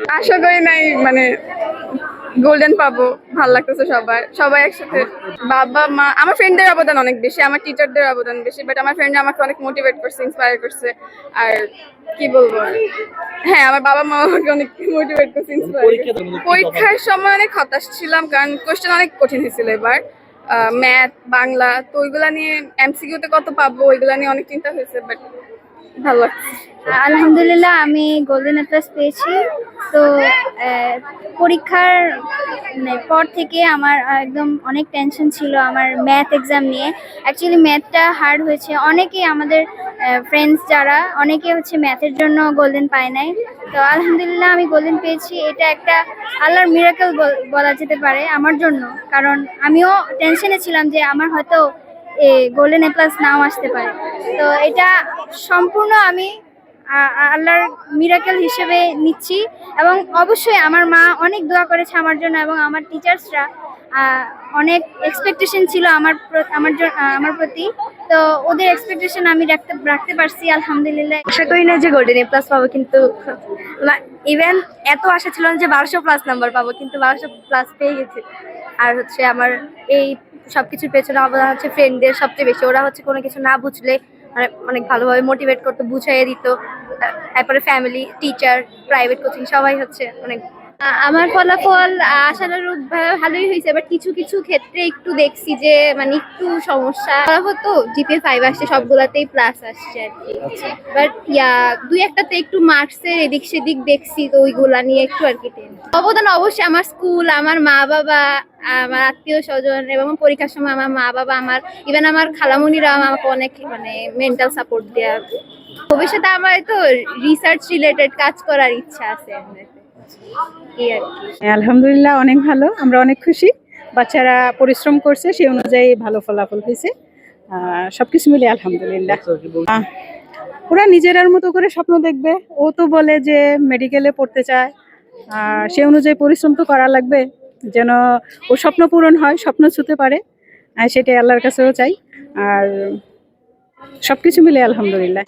আশা করি নাই মানে গোল্ডেন পাবো ভালো লাগতেছে সবার সবাই একসাথে। বাবা মা আমার ফ্রেন্ডদের অবদান অনেক বেশি আমার টিচারদের অবদান বেশি বাট আমার ফ্রেন্ড আমাকে অনেক মোটিভেট করছে ইন্সপায়ার করছে আর কি বলব? হ্যাঁ আমার বাবা মা আমাকে অনেক মোটিভেট করছে কি পরীক্ষার সময় অনেক হতাশ ছিলাম কারণ কোশ্চেন অনেক কঠিন হয়েছিল এবার। ম্যাথ বাংলা তো ওইগুলা নিয়ে এমসিকিউতে কত পাবো ওইগুলা নিয়ে অনেক চিন্তা হয়েছে বাট ভালো আলহামদুলিল্লাহ, আমি গোল্ডেন প্লাস পেয়েছি। তো পরীক্ষার মানে পর থেকে আমার একদম অনেক টেনশন ছিল আমার ম্যাথ এক্সাম নিয়ে। অ্যাকচুয়ালি ম্যাথটা হার্ড হয়েছে। অনেকেই আমাদের ফ্রেন্ডস যারা, অনেকে হচ্ছে ম্যাথের জন্য গোল্ডেন পায় নাই। তো, আলহামদুলিল্লাহ, আমি গোল্ডেন পেয়েছি। এটা একটা আল্লাহর মিরাকেল বলা যেতে পারে আমার জন্য। কারণ, আমিও টেনশনে ছিলাম যে আমার হয়তো গোল্ডেন এ প্লাস নাও আসতে পারে। তো এটা সম্পূর্ণ আমি আল্লাহর মিরাকেল হিসেবে নিচ্ছি এবং অবশ্যই আমার মা অনেক দোয়া করেছে আমার জন্য এবং আমার টিচার্সরা অনেক এক্সপেকটেশন ছিল আমার আমার আমার প্রতি। তো ওদের এক্সপেকটেশন আমি রাখতে রাখতে পারছি, আলহামদুলিল্লাহ। আশা করি না যে গোল্ডেন এ প্লাস পাবো, কিন্তু ইভেন এত আশা ছিল না যে বারোশো প্লাস নাম্বার পাবো, কিন্তু বারোশো প্লাস পেয়ে গেছি। আর হচ্ছে আমার এই সবকিছুর পেছনে অবদান হচ্ছে ফ্রেন্ডদের সবচেয়ে বেশি। ওরা হচ্ছে কোনো কিছু না বুঝলে মানে অনেক ভালোভাবে মোটিভেট করতো, বুঝাইয়ে দিত। তারপরে ফ্যামিলি টিচার প্রাইভেট কোচিং সবাই হচ্ছে অনেক আ- আমার ফলাফল আশানুরূপ ভাবে ভালোই হয়েছে বাট কিছু কিছু ক্ষেত্রে একটু দেখছি যে মানে একটু সমস্যা। ফলাফল তো জিপে ফাইভ আসছে সবগুলাতেই প্লাস আসছে আর কি। আচ্ছা। বাট ইয়া দুই একটাতে একটু মার্কসের এদিক সেদিক দেখছি তো ওইগুলা নিয়ে একটু আর কি অবদান অবশ্যই আমার স্কুল আমার মা বাবা আমার আত্মীয় স্বজন এবং পরীক্ষার সময় আমার মা বাবা আমার ইভেন আমার খালামুনিরা আমাকে অনেক মানে মেন্টাল সাপোর্ট দেয়া। ভবিষ্যতে আমার তো রিসার্চ রিলেটেড কাজ করার ইচ্ছা আছে হ্যাঁ, আলহামদুলিল্লাহ অনেক ভালো আমরা অনেক খুশি। বাচ্চারা পরিশ্রম করছে সেই অনুযায়ী ভালো ফলাফল হয়েছে। সব কিছু মিলিয়ে আলহামদুলিল্লাহ। ওরা নিজেরার মতো করে স্বপ্ন দেখবে। ও তো বলে যে মেডিকেলে পড়তে চায়। আর সে অনুযায়ী পরিশ্রম তো করা লাগবে। যেন ও স্বপ্ন পূরণ হয় স্বপ্ন ছুতে পারে। আর সেটাই আল্লাহর কাছেও চাই। আর সব কিছু মিলে আলহামদুলিল্লাহ।